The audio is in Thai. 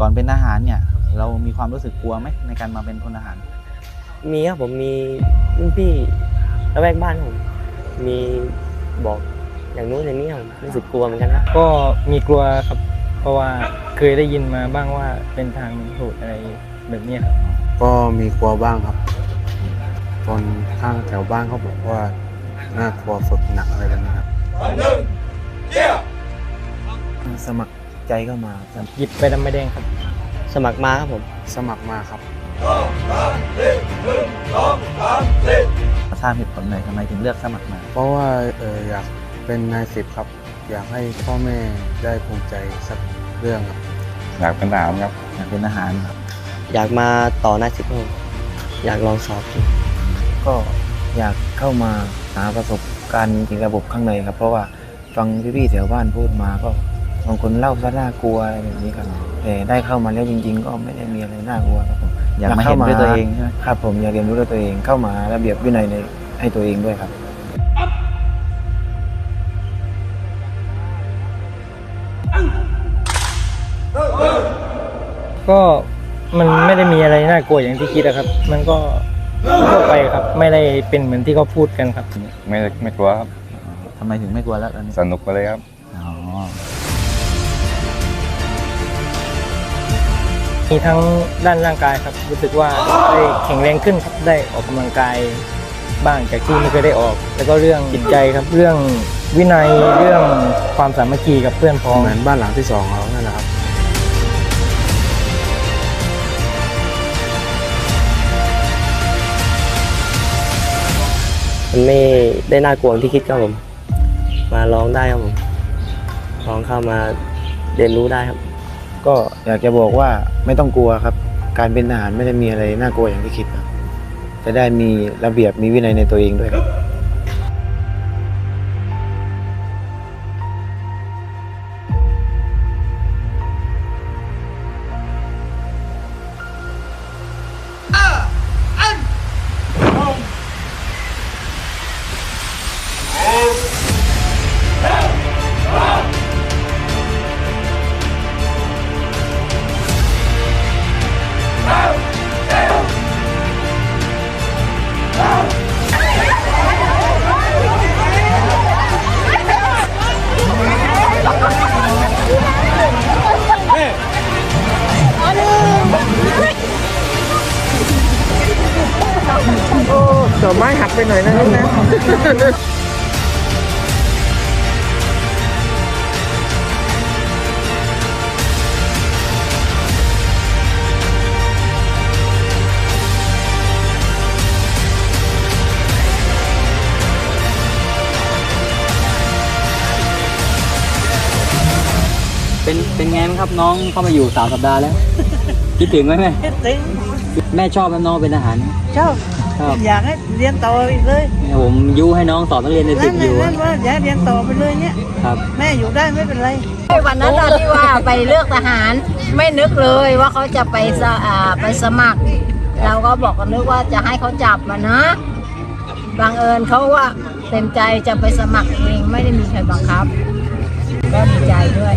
ก่อนเป็นทหารเนี่ย เรามีความรู้สึกกลัวไหมในการมาเป็นพลทหาร มีครับผมมีรุ่นพี่ระแวกบ้านผม มีบอกอย่างนู้นอย่างนี้ผมรู้สึกกลัวเหมือนกันครับก็มีกลัวครับ เพราะว่าเคยได้ยินมาบ้างว่าเป็นทางโหดอะไรแบบเนี้ยครับก็มีกลัวบ้างครับคนข้างแถวบ้านเขาบอกว่าน่ากลัวฝึกหนักอะไรแบบนี้ครับ สมัคร ใจเข้ามาครับหยิบไปดำไม่แดงครับ สมัครมาครับผม สมัครมาครับทราบเหตุผลหน่อยทำไมถึงเลือกสมัครมา เพราะว่าเอออยากเป็นนายสิบครับ อยากให้พ่อแม่ได้ภูมิใจสักเรื่องครับ อยากเป็นทหารครับ อยากเป็นทหารครับ อยากมาต่อหน้าสิบครับผมอยากลองสอบดูก็อยากเข้ามาหาประสบการณ์จริงๆระบบข้างในครับ เพราะว่าฟังพี่ๆแถวบ้านพูดมาก็ บางคนเล่าซะน่ากลัวอะไรแบบนี้ครับแต่ได้เข้ามาแล้วจริง ๆ ก็ไม่ได้มีอะไรน่ากลัวครับผมอยากมาเห็นด้วยตัวเองใช่ไหมครับผมอยากเรียนรู้ด้วยตัวเองเข้ามาระเบียบวินัยในให้ตัวเองด้วยครับก็มันไม่ได้มีอะไรน่ากลัวอย่างที่คิดอะครับ มันก็ทั่วไปครับ ไม่ได้เป็นเหมือนที่เขาพูดกันครับ ไม่ไม่กลัวครับทำไมถึงไม่กลัวแล้วตอนนี้สนุกไปเลยครับอ๋อ มีทั้งด้านร่างกายครับ รู้สึกว่าได้แข็งแรงขึ้นครับได้ออกกำลังกายบ้างจากที่ไม่เคยได้ออก แล้วก็เรื่องจิตใจครับเรื่องวินัยเรื่องความสามัคคีกับเพื่อนพ้องเหมือนบ้านหลังที่สองเรานั่นแหละครับมันไม่ได้น่ากลัวที่คิดครับผม มาลองได้ครับผมลองเข้ามาเรียนรู้ได้ครับ ก็อยากจะบอกว่าไม่ต้องกลัวครับ การเป็นทหารไม่ได้มีอะไรน่ากลัวอย่างที่คิดครับจะได้มีระเบียบมีวินัยในตัวเองด้วยครับ เป็นเป็นไงบ้างครับน้องเข้ามาอยู่สามสัปดาห์แล้ว คิดถึงไหมแม่คิดถึงแม่ชอบไหมน้องเป็นทหาร ชอบ ชอบอยากให้เรียนต่ออีกเลยผมยุให้น้องสอนนักเรียนในสินั่บนอยู่นั่นว่าอยากให้เรียนต่อไปเลยเนี่ย ครับแม่อยู่ได้ไม่เป็นไร วันนั้นน่ะที่ว่าไปเลือกทหารไม่นึกเลยว่าเขาจะไปสอ่าไปสมัคร เราก็บอกกันนึกว่าจะให้เขาจับมานะบังเอิญเขาว่าเต็มใจจะไปสมัครเองไม่ได้มีใครบังคับ ก็ดีใจด้วย